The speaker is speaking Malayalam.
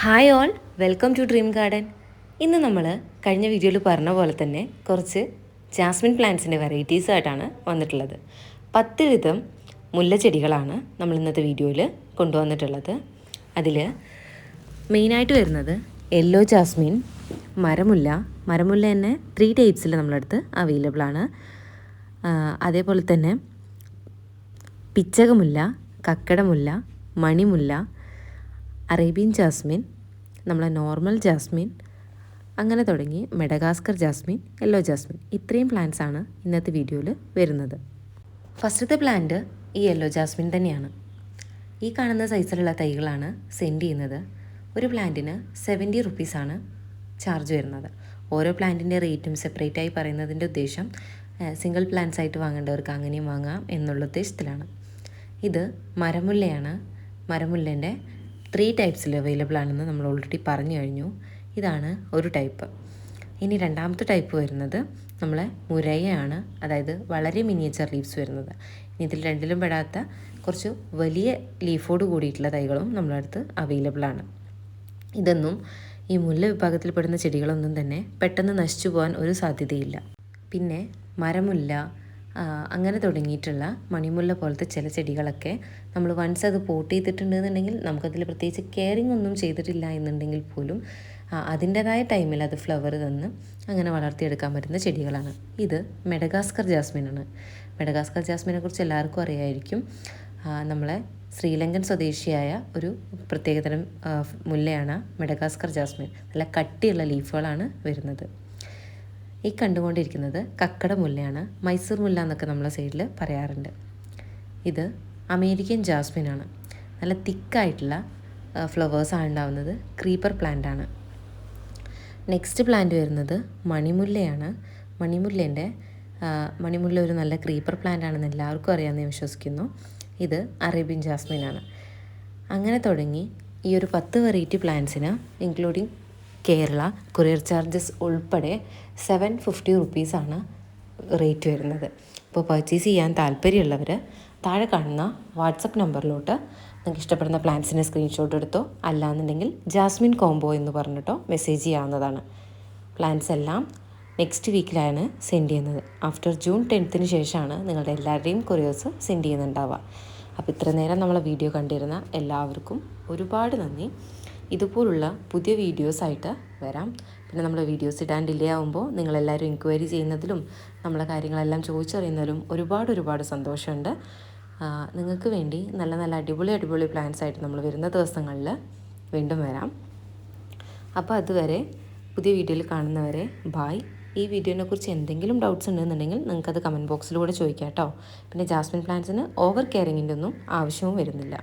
Hi all welcome to dream garden ഇന്ന് നമ്മൾ കഴിഞ്ഞ വീഡിയോയിൽ പറഞ്ഞ പോലെ തന്നെ കുറച്ച് ജാസ്മിൻ പ്ലാന്റ്സിന്റെ വെറൈറ്റീസായിട്ടാണ് വന്നിട്ടുള്ളത്. പത്ത് വിധം മുല്ലച്ചെടികളാണ് നമ്മൾ ഇന്നത്തെ വീഡിയോയിൽ കൊണ്ടുവന്നിട്ടുള്ളത്. അതിൽ മെയിനായിട്ട് വരുന്നത് യെല്ലോ ജാസ്മിൻ മരമുല്ല. മരമുല്ല തന്നെ ത്രീ ടൈപ്സിൽ നമ്മളടുത്ത് അവൈലബിൾ ആണ്. അതേപോലെ തന്നെ പിച്ചകമുല്ല കക്കടമുല്ല മണിമുല്ല അറേബ്യൻ ജാസ്മിൻ നമ്മളെ നോർമൽ ജാസ്മിൻ അങ്ങനെ തുടങ്ങി മെഡഗാസ്കർ ജാസ്മിൻ യെല്ലോ ജാസ്മിൻ ഇത്രയും പ്ലാന്റ്സ് ആണ് ഇന്നത്തെ വീഡിയോയിൽ വരുന്നത്. ഫസ്റ്റത്തെ പ്ലാന്റ് ഈ യെല്ലോ ജാസ്മിൻ തന്നെയാണ്. ഈ കാണുന്ന സൈസിലുള്ള തൈകളാണ് സെൻഡ് ചെയ്യുന്നത്. ഒരു പ്ലാന്റിന് സെവന്റി റുപ്പീസാണ് ചാർജ് വരുന്നത്. ഓരോ പ്ലാന്റിന്റെ റേറ്റും സെപ്പറേറ്റായി പറയുന്നതിന്റെ ഉദ്ദേശം സിംഗിൾ പ്ലാന്റ്സ് ആയിട്ട് വാങ്ങേണ്ടവർക്ക് അങ്ങനെയും വാങ്ങാം എന്നുള്ള ഉദ്ദേശത്തിലാണ്. ഇത് മരമുല്ലയാണ്. മരമുല്ലേന്റെ ത്രീ ടൈപ്സിൽ അവൈലബിൾ ആണെന്ന് നമ്മൾ ഓൾറെഡി പറഞ്ഞു കഴിഞ്ഞു. ഇതാണ് ഒരു ടൈപ്പ് ഇനി രണ്ടാമത്തെ ടൈപ്പ് വരുന്നത് നമ്മളെ മുരയാണ് അതായത് വളരെ മിനിയേച്ചർ ലീവ്സ് വരുന്നത്. ഇനി ഇതിൽ രണ്ടിലും പെടാത്ത കുറച്ച് വലിയ ലീഫോട് കൂടിയിട്ടുള്ള തൈകളും നമ്മളെ അടുത്ത് അവൈലബിൾ ആണ്. ഇതൊന്നും ഈ മുല്ല വിഭാഗത്തിൽപ്പെടുന്ന ചെടികളൊന്നും തന്നെ പെട്ടെന്ന് നശിച്ചു പോകാൻ ഒരു സാധ്യതയില്ല. പിന്നെ മരമുല്ല അങ്ങനെ തുടങ്ങിയിട്ടുള്ള മണിമുല്ല പോലത്തെ ചില ചെടികളൊക്കെ നമ്മൾ വൺസ് അത് പോട്ട് ചെയ്തിട്ടുണ്ടെന്നുണ്ടെങ്കിൽ നമുക്കതിൽ പ്രത്യേകിച്ച് കെയറിങ് ഒന്നും ചെയ്തിട്ടില്ല എന്നുണ്ടെങ്കിൽ പോലും അതിന്റെതായ ടൈമിൽ അത് ഫ്ലവർ തന്ന് അങ്ങനെ വളർത്തിയെടുക്കാൻ പറ്റുന്ന ചെടികളാണ്. ഇത് മെഡഗാസ്കർ ജാസ്മിനാണ്. മെഡഗാസ്കർ ജാസ്മിനെ കുറിച്ച് എല്ലാവർക്കും അറിയായിരിക്കും. നമ്മളെ ശ്രീലങ്കൻ സ്വദേശിയായ ഒരു പ്രത്യേകതരം മുല്ലയാണ് മെഡഗാസ്കർ ജാസ്മിൻ. നല്ല കട്ടിയുള്ള ലീഫുകളാണ് വരുന്നത്. ഈ കണ്ടുകൊണ്ടിരിക്കുന്നത് കക്കട മുല്ലയാണ്. മൈസൂർ മുല്ല എന്നൊക്കെ നമ്മളെ സൈഡിൽ പറയാറുണ്ട്. ഇത് അമേരിക്കൻ ജാസ്മിനാണ് നല്ല തിക്കായിട്ടുള്ള ഫ്ലവേഴ്സാണ് ഉണ്ടാവുന്നത്. ക്രീപ്പർ പ്ലാന്റ് ആണ്. നെക്സ്റ്റ് പ്ലാന്റ് വരുന്നത് മണിമുല്ലയാണ്. മണിമുല്ലേന്റെ മണിമുല്ല ഒരു നല്ല ക്രീപ്പർ പ്ലാന്റ് ആണെന്ന് എല്ലാവർക്കും അറിയാമെന്ന് ഞാൻ വിശ്വസിക്കുന്നു. ഇത് അറേബ്യൻ ജാസ്മിനാണ് അങ്ങനെ തുടങ്ങി ഈ ഒരു പത്ത് വെറൈറ്റി പ്ലാന്റ്സിന് ഇൻക്ലൂഡിങ് കേരള കൊറിയർ ചാർജസ് ഉൾപ്പെടെ സെവൻ ഫിഫ്റ്റി റുപ്പീസാണ് റേറ്റ് വരുന്നത്. അപ്പോൾ പർച്ചേസ് ചെയ്യാൻ താല്പര്യമുള്ളവർ താഴെ കാണുന്ന വാട്സപ്പ് നമ്പറിലോട്ട് നിങ്ങൾക്ക് ഇഷ്ടപ്പെടുന്ന പ്ലാൻസിന്റെ സ്ക്രീൻഷോട്ട് എടുത്തോ അല്ലാന്നുണ്ടെങ്കിൽ ജാസ്മിൻ കോംബോ എന്ന് പറഞ്ഞിട്ടോ മെസ്സേജ് ചെയ്യാവുന്നതാണ്. പ്ലാൻസ് എല്ലാം നെക്സ്റ്റ് വീക്കിലാണ് സെൻഡ് ചെയ്യുന്നത്. ആഫ്റ്റർ ജൂൺ ടെൻത്തിന് ശേഷമാണ് നിങ്ങളുടെ എല്ലാവരുടെയും കൊറിയേഴ്സ് സെൻഡ് ചെയ്യുന്നുണ്ടാവുക. അപ്പോൾ ഇത്ര നേരം നമ്മളെ വീഡിയോ കണ്ടിരുന്ന എല്ലാവർക്കും ഒരുപാട് നന്ദി. ഇതുപോലുള്ള പുതിയ വീഡിയോസായിട്ട് വരാം. പിന്നെ നമ്മൾ വീഡിയോസ് ഇടാൻ ഡിലേ ആകുമ്പോൾ നിങ്ങളെല്ലാവരും എൻക്വയറി ചെയ്യുന്നതിലും നമ്മളെ കാര്യങ്ങളെല്ലാം ചോദിച്ചറിയുന്നതിലും ഒരുപാട് ഒരുപാട് സന്തോഷമുണ്ട്. നിങ്ങൾക്ക് വേണ്ടി നല്ല നല്ല അടിപൊളി അടിപൊളി പ്ലാൻസ് ആയിട്ട് നമ്മൾ വരുന്ന ദിവസങ്ങളിൽ വീണ്ടും വരാം. അപ്പോൾ അതുവരെ പുതിയ വീഡിയോയിൽ കാണുന്നവരെ ബായ് ഈ വീഡിയോനെ കുറിച്ച് എന്തെങ്കിലും ഡൗട്ട്സ് ഉണ്ടെന്നുണ്ടെങ്കിൽ നിങ്ങൾക്ക് നിങ്ങൾക്കത് കമന്റ് ബോക്സിലൂടെ ചോദിക്കാം കേട്ടോ. പിന്നെ ജാസ്മിൻ പ്ലാന്റ്സിന് ഓവർ കെയറിങ്ങിന്റെ ഒന്നും ആവശ്യവും വരുന്നില്ല.